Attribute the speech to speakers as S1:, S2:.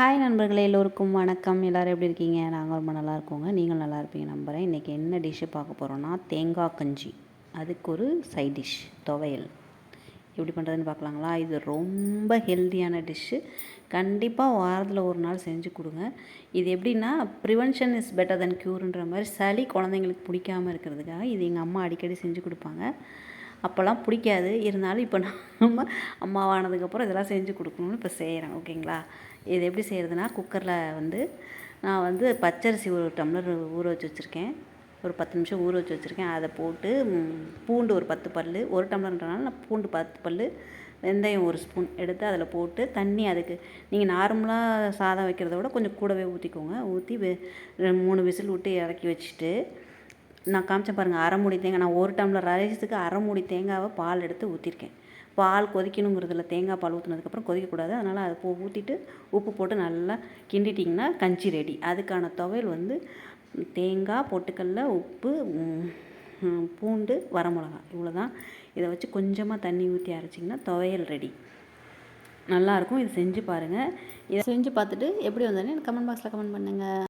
S1: Hi நண்பர்களே எல்லோருக்கும் வணக்கம். எல்லோரும் எப்படி இருக்கீங்க? நாங்கள் ரொம்ப நல்லா இருக்கோங்க. நீங்களும் நல்லா இருப்பீங்க நம்புகிறேன் இன்றைக்கி என்ன டிஷ்ஷு பார்க்க போகிறோன்னா தேங்காய் கஞ்சி. அதுக்கு ஒரு சைட் டிஷ் துவையல். எப்படி பண்ணுறதுன்னு பார்க்கலாங்களா? இது ரொம்ப ஹெல்த்தியான டிஷ்ஷு கண்டிப்பாக வாரத்தில் ஒரு நாள் செஞ்சு கொடுங்க. இது எப்படின்னா ப்ரிவென்ஷன் இஸ் பெட்டர் தென் க்யூர்ன்ற மாதிரி சளி குழந்தைங்களுக்கு பிடிக்காமல் இருக்கிறதுக்காக இது எங்கள் அம்மா அடிக்கடி செஞ்சு கொடுப்பாங்க. அப்போல்லாம் பிடிக்காது. இருந்தாலும் இப்போ நம்ம அம்மாவானதுக்கப்புறம் இதெல்லாம் செஞ்சு கொடுக்கணும்னு இப்போ செய்கிறேன். ஓகேங்களா? இது எப்படி செய்கிறதுனா குக்கரில் வந்து நான் வந்து பச்சரிசி ஒரு டம்ளர் ஊற வச்சு வச்சுருக்கேன். ஒரு பத்து நிமிஷம் ஊற வச்சு வச்சுருக்கேன். அதை போட்டு பூண்டு ஒரு பத்து பல் ஒரு டம்ளர்ன்றனால நான் பூண்டு பத்து பல் வெந்தயம் ஒரு ஸ்பூன் எடுத்து அதில் போட்டு தண்ணி அதுக்கு நீங்கள் நார்மலாக சாதம் வைக்கிறத விட கொஞ்சம் கூடவே ஊற்றிக்கோங்க. ஊற்றி மூணு விசில் விட்டு இறக்கி வச்சுட்டு நான் காமிச்சேன் பாருங்கள் அரை மூடி தேங்காய். நான் ஒரு டம்ளர் ரைஸுக்கு அரை மூடி தேங்காவை பால் எடுத்து ஊற்றிருக்கேன் பால் கொதிக்கணுங்கிறதுல தேங்காய் பால் ஊற்றினதுக்கப்புறம் கொதிக்கக்கூடாது. அதனால் அதை போ ஊற்றிட்டு உப்பு போட்டு நல்லா கிண்டிட்டிங்கன்னா கஞ்சி ரெடி அதுக்கான துவையல் வந்து தேங்காய் பொட்டுக்கல்ல உப்பு பூண்டு வரமிளகா இவ்வளோ தான் இதை வச்சு கொஞ்சமாக தண்ணி ஊற்றி அரைச்சிங்கன்னா துவையல் ரெடி நல்லாயிருக்கும் இது செஞ்சு பாருங்கள் இதை செஞ்சு பார்த்துட்டு எப்படி வந்தோடனே கமெண்ட் பாக்ஸில் கமெண்ட் பண்ணுங்கள்